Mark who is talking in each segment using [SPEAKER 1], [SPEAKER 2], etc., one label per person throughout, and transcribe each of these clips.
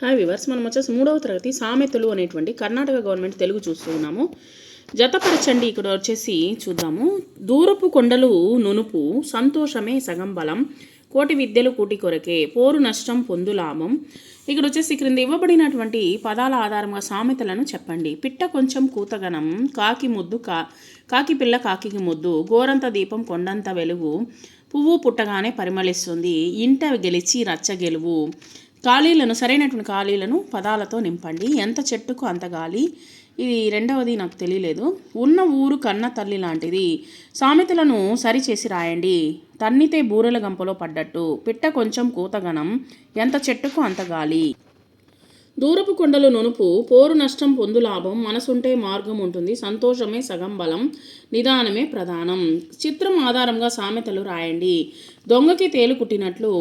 [SPEAKER 1] Hi viewers మనం వచ్చేసి మూడవ తరగతి సామెతలు అనేటువంటి కర్ణాటక గవర్నమెంట్ తెలుగు చూస్తూ ఉన్నాము. జతపరచండి ఇక్కడ వచ్చేసి చూద్దాము. దూరపు కొండలు నునుపు సంతోషమే సగం బలం కోటి విద్యలు కూటి కొరకే పోరు నష్టం పొందు లాభం. ఇక్కడ వచ్చేసి క్రింద ఇవ్వబడినటువంటి పదాల ఆధారంగా సామెతలను చెప్పండి. పిట్ట కొంచెం కూతగనం కాకి ముద్దు కా కాకి పిల్ల కాకికి ముద్దు గోరంత దీపం కొండంత వెలుగు పువ్వు పుట్టగానే పరిమళిస్తుంది ఇంట గెలిచి రచ్చ గెలువు. ఖాళీలను సరైనటువంటి ఖాళీలను పదాలతో నింపండి. ఎంత చెట్టుకు అంత గాలి? ఇది రెండవది నాకు తెలియలేదు. ఉన్న ఊరు కన్న తల్లి లాంటిది. సామెతలను సరిచేసి రాయండి. తన్నితే బూరెల గంపలో పడ్డట్టు. పిట్ట కొంచెం కూతగనం ఎంత చెట్టుకు అంత గాలి? దూరపు కొండలు నునుపు పోరు నష్టం పొందు లాభం మనసుంటే మార్గం ఉంటుంది సంతోషమే సగం బలం నిదానమే ప్రధానం. చిత్రం ఆధారంగా సామెతలు రాయండి. దొంగకి తేలు కుట్టినట్లు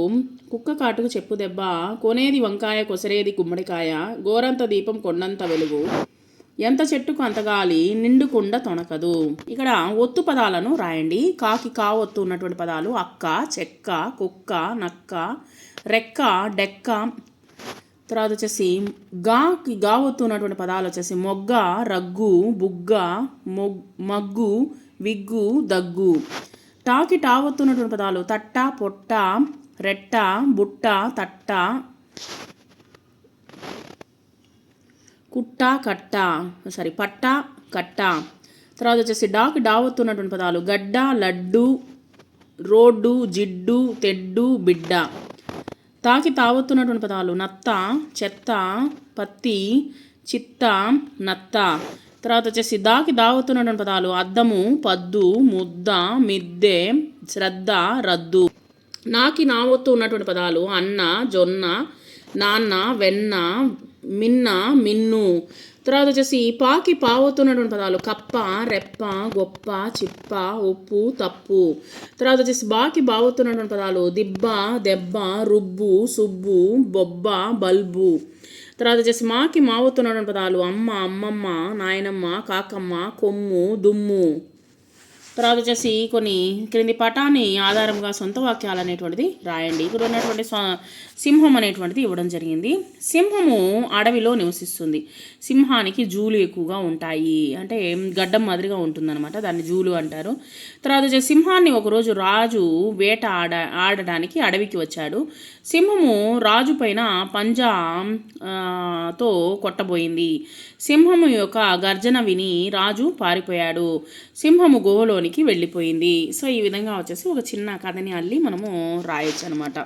[SPEAKER 1] కుక్క కాటుకు చెప్పు దెబ్బ కొనేది వంకాయ కొసరేది గుమ్మడికాయ గోరంత దీపం కొండంత వెలుగు. ఎంత చెట్టుకు అంత గాలి నిండు తొనకదు. ఇక్కడ ఒత్తు పదాలను రాయండి. కాకి కా ఒత్తు ఉన్నటువంటి పదాలు అక్క చెక్క కుక్క నక్క రెక్క డెక్క తర్వాత వచ్చేసి గాకి గా ఒత్తు ఉన్నటువంటి పదాలు వచ్చేసి మొగ్గ రగ్గు బుగ్గ మొగ్ మగ్గు విగ్గు దగ్గు. టాకి టా ఉన్నటువంటి పదాలు తట్ట పొట్ట రెట్ట బుట్ట తట్ట కుట్ట కట్ట సారీ పట్ట కట్ట. తర్వాత వచ్చేసి డాకి డావత్తున్నటువంటి పదాలు గడ్డ లడ్డు రోడ్డు జిడ్డు తెడ్డు బిడ్డ. తాకి తావత్తున్నటువంటి పదాలు. నత్త చెత్త పత్తి చిత్త నత్త. తర్వాత వచ్చేసి దాకి దావత్తున్నటువంటి పదాలు. అద్దము పద్దు ముద్ద మిద్దె శ్రద్ధ రద్దు. నాకి నావొత్తు ఉన్నటువంటి పదాలు. అన్న జొన్న నాన్న వెన్న మిన్న మిన్ను. తర్వాత వచ్చేసి పాకి పావుతున్నటువంటి పదాలు కప్ప రెప్ప గొప్ప చిప్ప ఉప్పు తప్పు. తర్వాత వచ్చేసి బాకి బావుతున్నటువంటి పదాలు దిబ్బ దెబ్బ రుబ్బు సుబ్బు బొబ్బ బల్బు. తర్వాత వచ్చేసి మాకి మావుతున్నటువంటి పదాలు అమ్మ అమ్మమ్మ నాయనమ్మ కాకమ్మ కొమ్ము దుమ్ము. తర్వాత వచ్చేసి కొన్ని క్రింది పటాన్ని ఆధారంగా సొంత వాక్యాలు అనేటువంటిది రాయండి. ఇక్కడ ఉన్నటువంటి సింహం అనేటువంటిది ఇవ్వడం జరిగింది. సింహము అడవిలో నివసిస్తుంది. సింహానికి జూలు ఎక్కువగా ఉంటాయి. అంటే గడ్డం మాదిరిగా ఉంటుందన్నమాట. దాన్ని జూలు అంటారు. తర్వాత వచ్చేసి సింహాన్ని ఒకరోజు రాజు వేట ఆడ ఆడడానికి అడవికి వచ్చాడు. సింహము రాజు పైన పంజా తో కొట్టబోయింది. సింహము యొక్క గర్జన విని రాజు పారిపోయాడు. సింహము లోనికి వెళ్ళిపోయింది. సో ఈ విధంగా వచ్చేసి ఒక చిన్న కథని అల్లి మనము రాయొచ్చు అనమాట